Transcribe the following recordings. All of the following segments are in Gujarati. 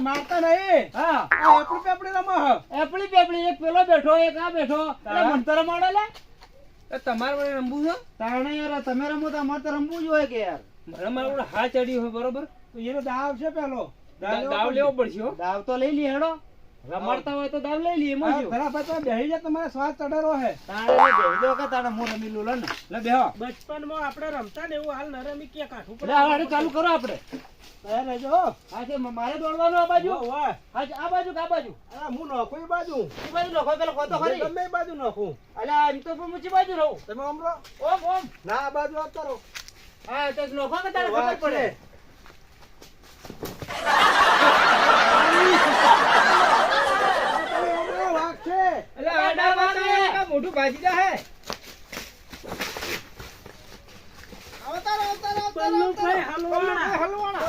મારતા નહીં હા પેપડી રમો એપડી પેપડી એક પેલો બેઠો એક આ બેઠો એટલે લે તમારે રમવું છે? તારણે યાર, તમે રમો તો અમારે તો રમવું જ હોય કે યાર. મારા મારા ઉપર ચડી હોય બરોબર? તો એનો દાવ છે પેલો. દાવ લેવો પડશે. દાવ તો લઈ લઈએ હેડો. રમાડતા હોય તો દાવ લઈ લઈએ એમાં શું? બેહી જા તમારે શ્વાસ ચડેલો હે. તાણે બેહી દો કે તાણે હું રમી લઉં ને. લે બેહો. બચપનમાં આપણે રમતા ને એવું હાલ નરમી કે કાઠું એટલે આ વાળી ચાલુ કરો આપણે. તૈયાર રહેજો હા. છે મારે દોડવાનું આ બાજુ. હા આ બાજુ આ બાજુ? હું નાખું એ બાજુ. એ બાજુ નખો પેલો ખોતો ખરી. એ બાજુ નાખું. એટલે એમ તો હું ઊંચી બાજુ રહું. તમે આમ રહો. ઓમ ઓમ. ના આ બાજુ આપ કરો હા તો નખો કે તારે ખબર પડે આડા ભાજી જા હે અવતારો અવતારો અવતારો હલવાણા. હલવાણા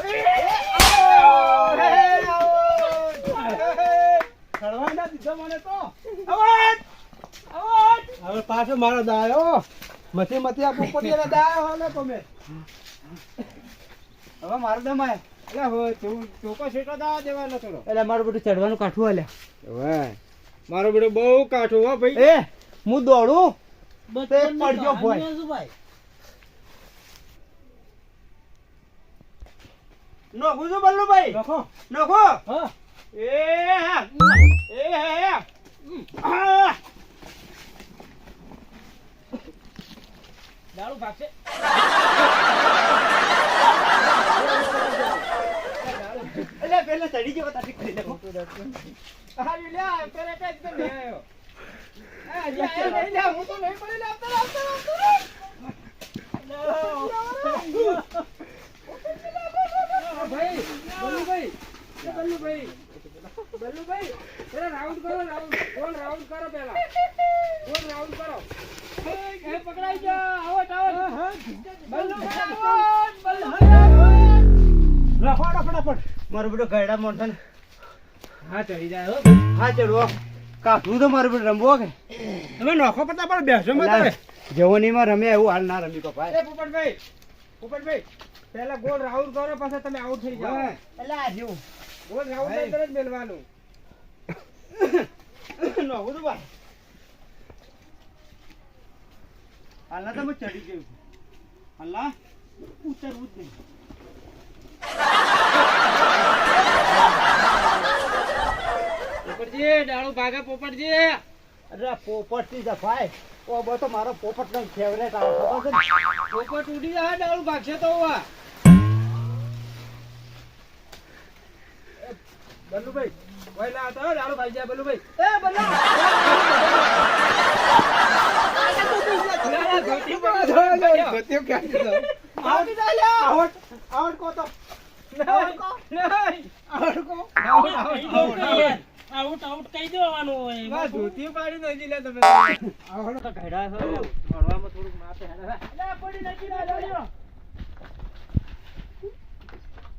હલવાણા દીધો મને તો અવાજ અવાજ હવે પાછો મારો દાયો મથી મથી આ પોપટીયાનો દાયો હલે તમે. હવે મારો દમાય આય એટલે હવે તું ચોકો છેટો દાવા દેવાનો થોડો એટલે મારું બધું ચડવાનું કાઠું હાલે હવે મારો બેટો બહુ કાઠું હો ભાઈ. એ હું દોડું? તે પડજો શું ભાઈ? નોખું છું બલ્લુભાઈ નખો. નખો. હા. એ હા. એ હા. આ. દારૂ ભાગશે. એટલે પેલે ચડી ગયો તારી કરી દેખો હારી લ્યા પેલે કઈ તો લે આયો હા લ્યા નહીં લ્યા હું તો નહીં પડી લ્યા આવતા આવતા ભાઈ એ બલ્લુભાઈ બલ્લુભાઈ પેલા રાઉન્ડ કરો રાઉન્ડ ગોલ રાઉન્ડ કરો પેલા ગોલ રાઉન્ડ કરો પકડાઈ જા out out Ballubhai out Ballubhai લફાડો ફટાફટ મારો બધો ગયડા મોઢા ને હા ચડી જાય હો હા ચડવો કાઠું તો મારું રમવો કે તમે નોખો પડતા પણ બેસો મત હવે જવાનીમાં રમે એવું હાલ ના રમી કપાય એ પોપટભાઈ પોપટભાઈ પહેલા ગોળ રાઉન્ડ કરો પછી તમે આઉટ થઈ જાઓ. એટલે આ જેવું ગોળ રાઉન્ડ અંદર જ મેલવાનું. નખું તો ભાઈ હાલના તો ચડી ગયું હાલના ઉતરવું જ નહીં. પોપટજી ડાળું ભાગે પોપટજી. અરે પોપટથી જફાય ઓ બો તો મારો પોપટ નો ફેવરેટ આવે? પોપટ ઉડી જાય ડાળું ભાગશે તો વા બલ્લુભાઈ વહેલા હતો ડાળું ભાગી જાય બલ્લુભાઈ. એ બલ્લા.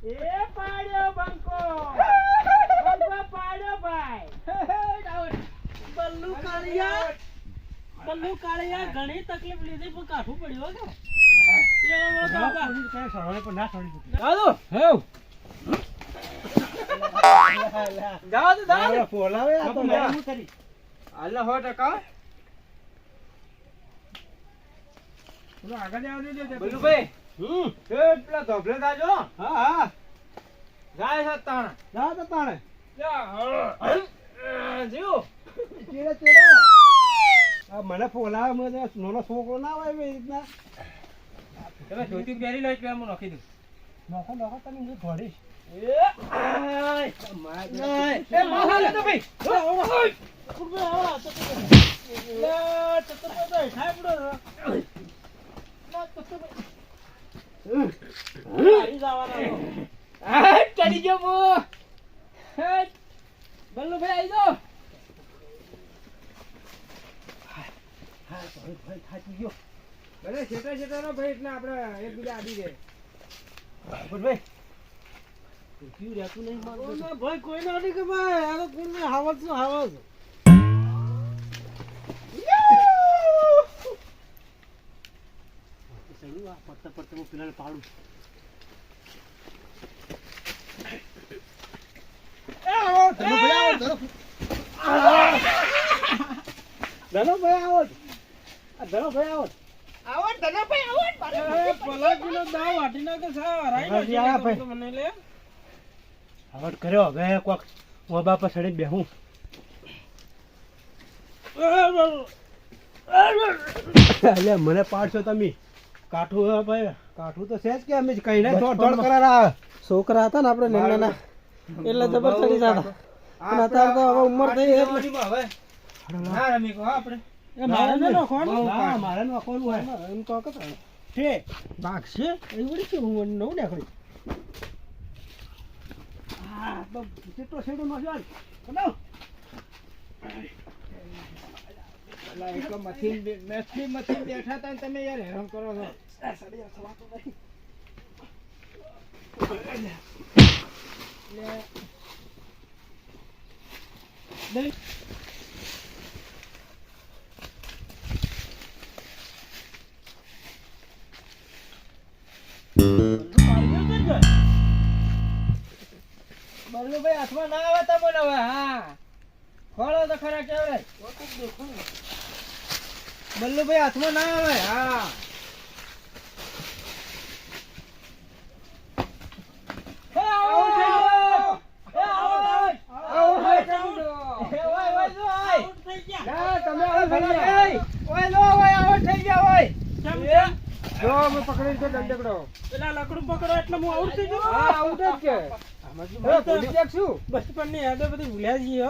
એ પાડ્યો બંકો. પાડ્યો ભાઈ. બલ્લુ કાળિયા. બલ્લુ કાળિયા ઘણી તકલીફ લીધી પણ કાઠું પડ્યું કે? પેલો ધોબલે દાજો હા હા. જાય છે જા તાણે. મને ફોલાવે મને નાનો છોકરો ના હોય એવી રીતના તમે ધોતી પહેરી લો એટલે હું નાખી દઉં નોખો નોખો તમે હું. આ ચડી ગયો બો બલ્લુભાઈ આવી જાઓ. હા ભાઈ ભાઈ થાકી ગયો. ભલે છેટા ભાઈ એટલે આપણે એકબીજા આડી જાય ભાઈ ઊભી રહેતું નહીં મારું. ના ભાઈ કોઈ નથી કે ભાઈ આ તો કોઈને હાવજ છે હાવજ? આ પડતા પડતા હું પેલા પાડું. ધનો ભાઈ આવો આ ધનો ભાઈ આવો પલાકીનો દાવ નાખે ભાઈ. મને લે. આવડ કર્યો હવે કોક હું બાપા સડી બેહું. એટલે મને પાડશો તમે. કાઠું હે ભાઈ કાઠું તો છે જ કે અમે કઈ ના દોડ દોડ કરારા છોકરા હતા ને આપણે નાના નાના એટલે જબર ચડી જતા. પણ અત્યારે તો હવે ઉંમર થઈ એટલે એ મારે ને નાખો ને. મારે નાખવાનું હોય. એમ તો કે છે? ભાગશે એવડી છે હું નવું દેખાડ્યું હા તો કેટલો છેડો નો જાલ બનાવ. બેઠા તા તમે યાર હેરાન કરો છો. અમે પકડી છે દંડકડો. પેલા લકડું પકડો એટલે હું આવું થઈ ગયો હા, આવું જ કે. કે શું? યાદો બધી ભૂલ્યા જઈએ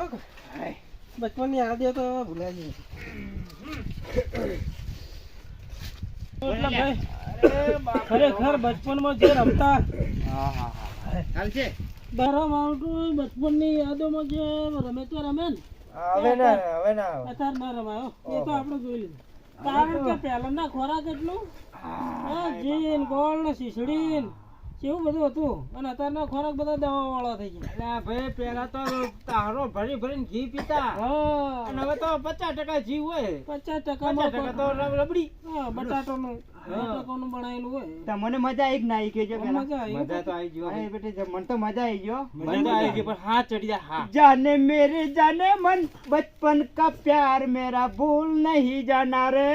હો બચપનની યાદો તો ભૂલાય ભાઈ ખરેખર બચપનમાં જે રમતા. બારા માઉન્ટું બચપનની યાદોમાં જે રમે તો રમે ને. હવે ના, હવે ના. અત્યારે ના રમાયો. એ તો આપણે જોઈ લીધું. કારણ કે પહેલાના ખોરાક એટલું જીન ગોળ ને કેવું બધું હતું? અને અત્યારના ખોરાક બધા દવા વાળો થઈ ગયા. ભાઈ પેલા તો તારો ભરી ભરીને ઘી પીતા. અને હવે તો પચાસ ટકા ઘી હોય. પચાસ ટકા તો રબડી. બટાટો નું મજા આવી ના આવી તો આવી મને તો મજા આવી ગયો. જાને મેરે જાને મન. બચપન કા પ્યાર મેરા ભૂલ નહીં જાનારે.